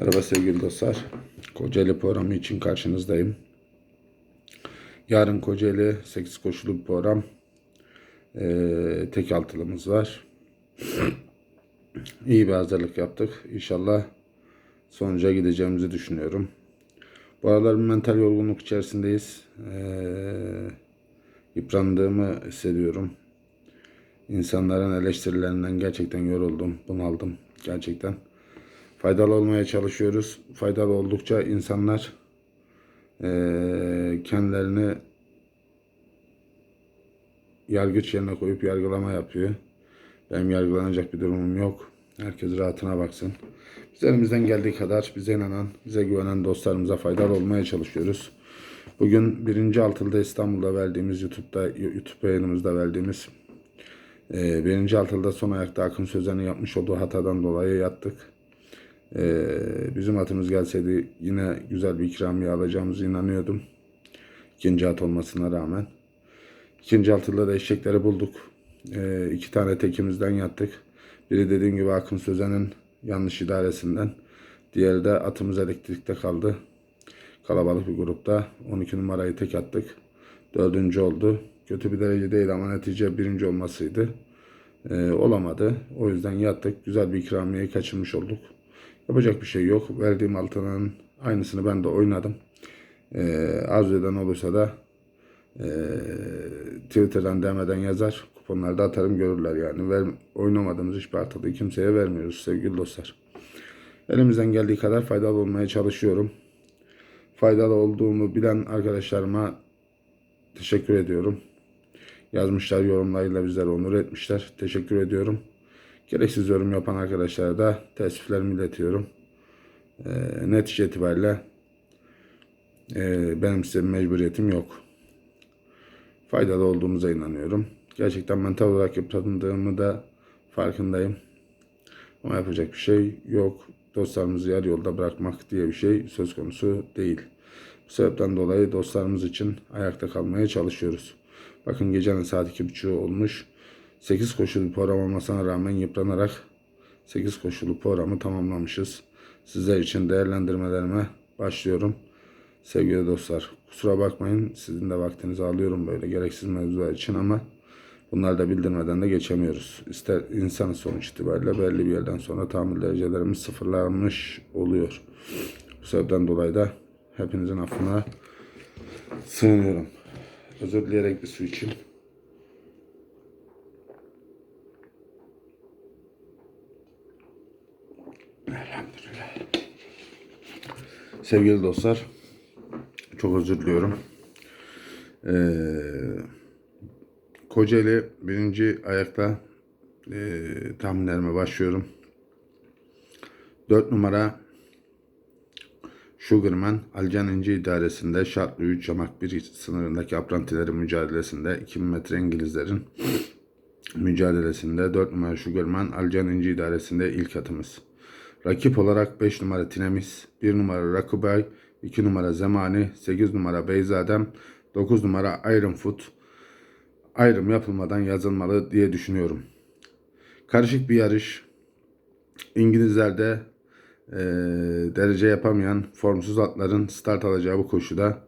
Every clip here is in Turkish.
Merhaba sevgili dostlar. Kocaeli programı için karşınızdayım. Yarın Kocaeli 8 koşulu bir program. Ee, tek altılımız var. İyi bir hazırlık yaptık. İnşallah sonuca gideceğimizi düşünüyorum. Bu aralar bir mental yorgunluk içerisindeyiz. Ee, yıprandığımı hissediyorum. İnsanların eleştirilerinden gerçekten yoruldum, bunaldım. Gerçekten faydalı olmaya çalışıyoruz. Faydalı oldukça insanlar eee, kendilerini yargıç yerine koyup yargılama yapıyor. Benim yargılanacak bir durumum yok. Herkes rahatına baksın. Biz elimizden geldiği kadar bize inanan, bize güvenen dostlarımıza faydalı olmaya çalışıyoruz. Bugün birinci altılda İstanbul'da verdiğimiz YouTube'da YouTube yayınımızda verdiğimiz e, birinci altılda son ayakta Akın Sözen'in yapmış olduğu hatadan dolayı yattık. Ee, bizim atımız gelseydi yine güzel bir ikramiye alacağımızı inanıyordum. İkinci at olmasına rağmen. İkinci altıda da eşekleri bulduk. Ee, iki tane tekimizden yattık. Biri dediğim gibi Akın Sözen'in yanlış idaresinden. Diğeri de atımız elektrikte kaldı. Kalabalık bir grupta 12 numarayı tek attık. Dördüncü oldu. Kötü bir derece değil ama netice birinci olmasıydı. Ee, olamadı. O yüzden yattık. Güzel bir ikramiyeyi kaçırmış olduk. Yapacak bir şey yok. Verdiğim altının aynısını ben de oynadım. Ee, arzu eden olursa da e, Twitter'dan demeden yazar. Kuponlarda atarım görürler yani. Ver, oynamadığımız hiçbir artılıyı kimseye vermiyoruz sevgili dostlar. Elimizden geldiği kadar faydalı olmaya çalışıyorum. Faydalı olduğumu bilen arkadaşlarıma teşekkür ediyorum. Yazmışlar yorumlarıyla bizlere onur etmişler. Teşekkür ediyorum. Gereksiz yorum yapan arkadaşlara da teessüflerimi iletiyorum. E, netice itibariyle e, benim size mecburiyetim yok. Faydalı olduğumuza inanıyorum. Gerçekten mental olarak yıprandığımı da farkındayım. Ama yapacak bir şey yok. Dostlarımızı yarı yolda bırakmak diye bir şey söz konusu değil. Bu sebepten dolayı dostlarımız için ayakta kalmaya çalışıyoruz. Bakın gecenin saat 2.30 olmuş. 8 koşulu program olmasına rağmen yıpranarak 8 koşulu programı tamamlamışız. Sizler için değerlendirmelerime başlıyorum. Sevgili dostlar kusura bakmayın sizin de vaktinizi alıyorum böyle gereksiz mevzular için ama bunları da bildirmeden de geçemiyoruz. İster insan sonuç itibariyle belli bir yerden sonra tahammül derecelerimiz sıfırlanmış oluyor. Bu sebepten dolayı da hepinizin affına sığınıyorum. Özür dileyerek bir su için. Sevgili dostlar, çok özür diliyorum. Ee, Kocaeli birinci ayakta e, tahminlerime başlıyorum. 4 numara Sugarman Alcan İnci idaresinde şartlı 3 yamak 1 sınırındaki aprantilerin mücadelesinde 2000 metre İngilizlerin mücadelesinde 4 numara Sugarman Alcan İnci idaresinde ilk atımız. Rakip olarak 5 numara Tinemis, 1 numara Rakubay, 2 numara Zemani, 8 numara Beyzadem, 9 numara Iron Foot ayrım yapılmadan yazılmalı diye düşünüyorum. Karışık bir yarış. İngilizlerde e, derece yapamayan formsuz atların start alacağı bu koşuda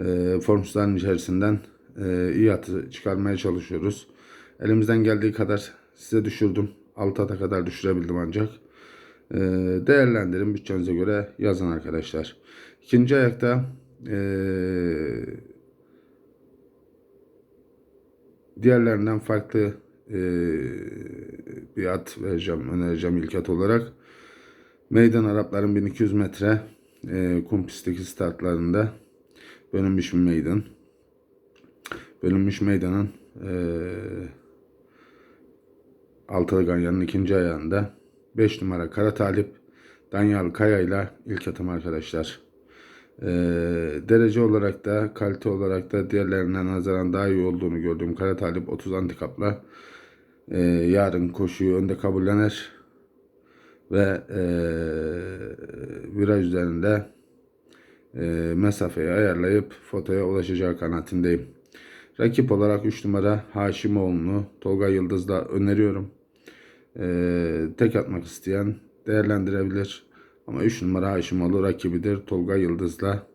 e, formsuzların içerisinden e, iyi atı çıkarmaya çalışıyoruz. Elimizden geldiği kadar size düşürdüm. Alt ata kadar düşürebildim ancak. E, değerlendirin bütçenize göre yazın arkadaşlar. İkinci ayakta e, diğerlerinden farklı e, bir at vereceğim, önereceğim ilk at olarak. Meydan Arapların 1200 metre e, kum pistteki startlarında bölünmüş bir meydan. Bölünmüş meydanın e, Altılı Ganyan'ın ikinci ayağında 5 numara Kara Talip Danyal Kaya ile ilk atım arkadaşlar. Ee, derece olarak da kalite olarak da diğerlerine nazaran daha iyi olduğunu gördüğüm Kara Talip 30 handikapla e, yarın koşuyu önde kabullenir ve e, viraj üzerinde e, mesafeyi ayarlayıp fotoya ulaşacağı kanaatindeyim. Rakip olarak 3 numara Haşimoğlu'nu Tolga Yıldız'da öneriyorum. E, tek atmak isteyen değerlendirebilir. Ama 3 numara Haşimoğlu rakibidir. Tolga Yıldız'la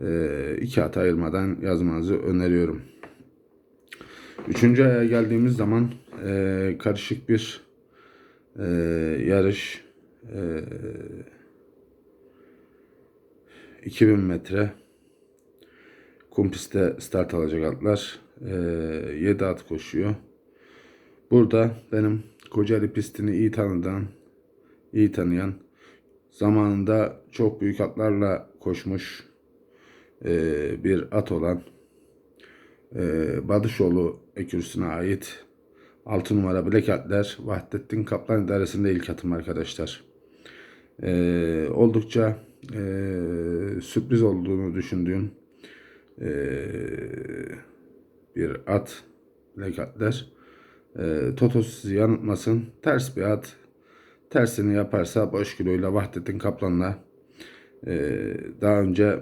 e, iki at ayırmadan yazmanızı öneriyorum. Üçüncü aya geldiğimiz zaman e, karışık bir e, yarış. E, 2000 metre kum pistte start alacak atlar. E, 7 at koşuyor. Burada benim Kocaeli pistini iyi tanıdan, iyi tanıyan, zamanında çok büyük atlarla koşmuş e, bir at olan e, Badışoğlu ekürüsüne ait 6 numara Black Atler Vahdettin Kaplan idaresinde ilk atım arkadaşlar. E, oldukça e, sürpriz olduğunu düşündüğüm e, bir at Black Atler. E, Totos yanıltmasın. Ters bir at. Tersini yaparsa boş kiloyla Vahdettin Kaplan'la e, daha önce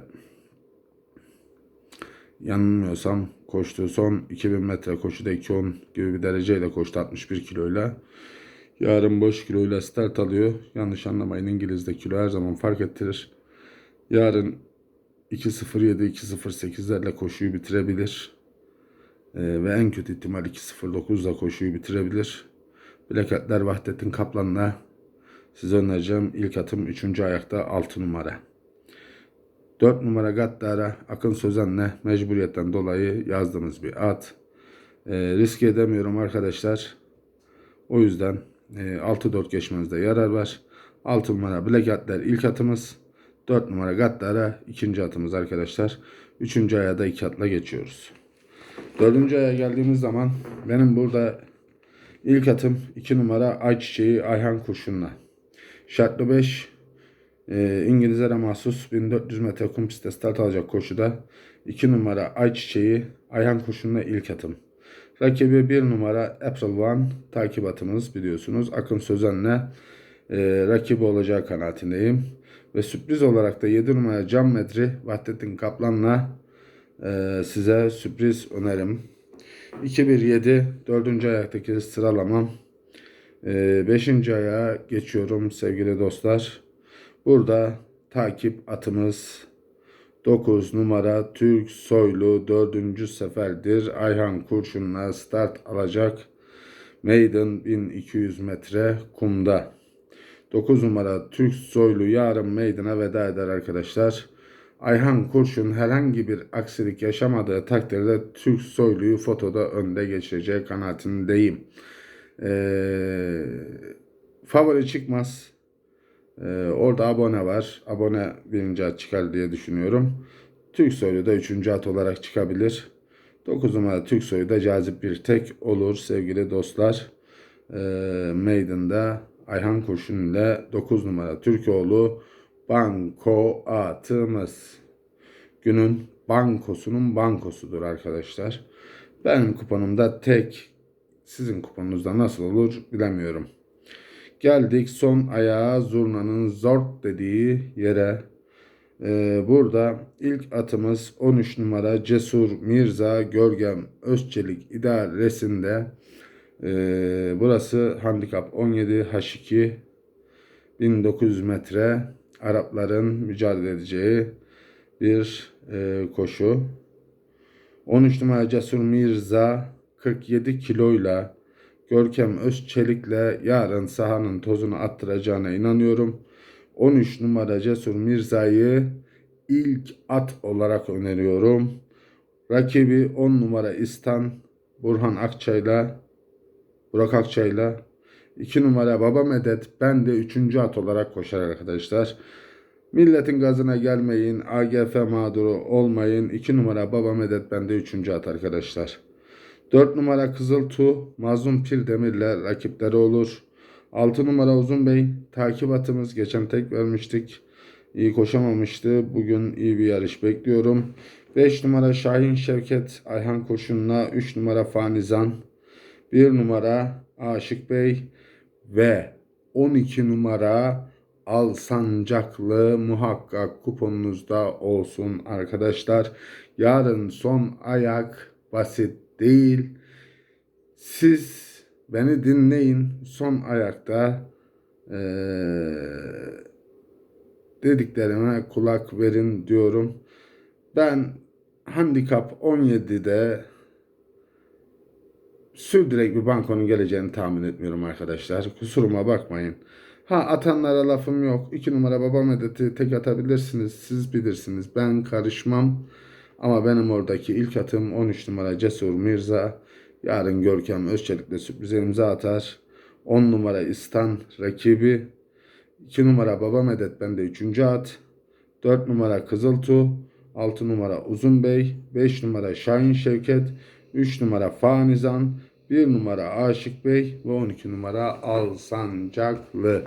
yanılmıyorsam koştuğu son 2000 metre koşuda 2.10 gibi bir dereceyle koştu 61 kiloyla. Yarın boş kiloyla start alıyor. Yanlış anlamayın İngiliz'de kilo her zaman fark ettirir. Yarın 2.07 2.08'lerle koşuyu bitirebilir. Ee, ve en kötü ihtimal 2.09'la koşuyu bitirebilir. Plaketler Vahdettin Kaplan'la size önereceğim ilk atım 3. ayakta 6 numara. 4 numara Gaddara Akın Sözen'le mecburiyetten dolayı yazdığımız bir at. E, riske edemiyorum arkadaşlar. O yüzden e, 6-4 geçmenizde yarar var. 6 numara Black Atler ilk atımız. 4 numara Gaddara ikinci atımız arkadaşlar. 3. aya da 2 atla geçiyoruz. 4. aya geldiğimiz zaman benim burada ilk atım 2 numara Ayçiçeği Ayhan Kurşun'la. Şartlı 5 e, İngilizlere mahsus 1400 metre kum pistte start alacak koşuda 2 numara Ayçiçeği Ayhan Kurşun'la ilk atım. Rakibi 1 numara April One takip atımız biliyorsunuz. Akın Sözen'le e, rakibi olacağı kanaatindeyim. Ve sürpriz olarak da 7 numara Can Medri Vahdettin Kaplan'la e, size sürpriz önerim. 2-1-7 4. ayaktaki sıralamam. 5. E, ayağa geçiyorum sevgili dostlar. Burada takip atımız 9 numara Türk Soylu 4. seferdir. Ayhan Kurşun'la start alacak. Maiden 1200 metre kumda. 9 numara Türk Soylu yarın meydana veda eder arkadaşlar. Ayhan Kurşun herhangi bir aksilik yaşamadığı takdirde Türk Soylu'yu fotoda önde geçireceği kanaatindeyim. Ee, favori çıkmaz. Ee, orada abone var. Abone birinci at çıkar diye düşünüyorum. Türk soyu da üçüncü at olarak çıkabilir. 9 numara Türk soyu da cazip bir tek olur sevgili dostlar. Ee, Maiden'da Ayhan Kurşun ile 9 numara Türkoğlu banko atımız. Günün bankosunun bankosudur arkadaşlar. Benim kuponumda tek. Sizin kuponunuzda nasıl olur bilemiyorum. Geldik son ayağa zurnanın zort dediği yere. Ee, burada ilk atımız 13 numara Cesur Mirza Görgem Özçelik idaresinde. Ee, burası handikap 17 H2 1900 metre Arapların mücadele edeceği bir e, koşu. 13 numara Cesur Mirza 47 kiloyla Görkem Özçelik'le yarın sahanın tozunu attıracağına inanıyorum. 13 numara Cesur Mirza'yı ilk at olarak öneriyorum. Rakibi 10 numara İstan Burhan Akçay'la Burak Akçay'la 2 numara Baba Medet ben de 3. at olarak koşar arkadaşlar. Milletin gazına gelmeyin. AGF mağduru olmayın. 2 numara Baba Medet ben de 3. at arkadaşlar. 4 numara Kızıltu Mazlum Pir Demir'le rakipleri olur. 6 numara Uzun Bey takip atımız. Geçen tek vermiştik. İyi koşamamıştı. Bugün iyi bir yarış bekliyorum. 5 numara Şahin Şevket Ayhan Koşun'la 3 numara Fanizan. 1 numara Aşık Bey ve 12 numara Al Sancaklı muhakkak kuponunuzda olsun arkadaşlar. Yarın son ayak basit değil. Siz beni dinleyin. Son ayakta ee, dediklerime kulak verin diyorum. Ben handikap 17'de sürdürek bir bankonun geleceğini tahmin etmiyorum arkadaşlar. Kusuruma bakmayın. Ha atanlara lafım yok. 2 numara baba medeti tek atabilirsiniz. Siz bilirsiniz. Ben karışmam. Ama benim oradaki ilk atım 13 numara Cesur Mirza. Yarın Görkem Özçelik'le sürprize imza atar. 10 numara İstan rakibi. 2 numara Baba Medet bende 3. at. 4 numara Kızıltu. 6 numara Uzun Bey. 5 numara Şahin Şevket. 3 numara Fanizan. 1 numara Aşık Bey ve 12 numara Alsancaklı.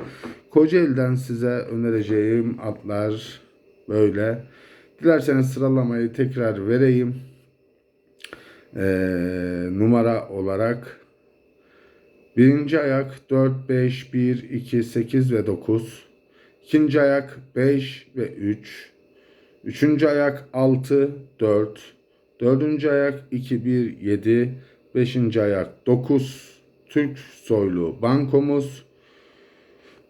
Kocaeli'den size önereceğim atlar böyle. Dilerseniz sıralamayı tekrar vereyim. Ee, numara olarak birinci ayak 4, 5, 1, 2, 8 ve 9. İkinci ayak 5 ve 3. Üçüncü ayak 6, 4. Dördüncü ayak 2, 1, 7. Beşinci ayak 9. Türk soylu bankomuz.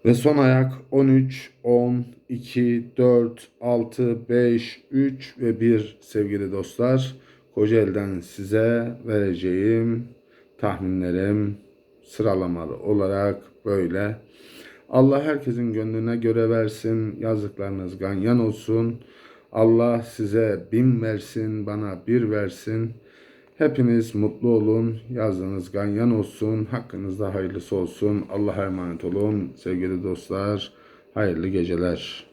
Ve son ayak 13, 10, 2, 4, 6, 5, 3 ve 1 sevgili dostlar. Kocaeli'den size vereceğim tahminlerim sıralamalı olarak böyle. Allah herkesin gönlüne göre versin. Yazdıklarınız ganyan olsun. Allah size bin versin, bana bir versin. Hepiniz mutlu olun. Yazdığınız ganyan olsun. Hakkınızda hayırlısı olsun. Allah'a emanet olun. Sevgili dostlar, hayırlı geceler.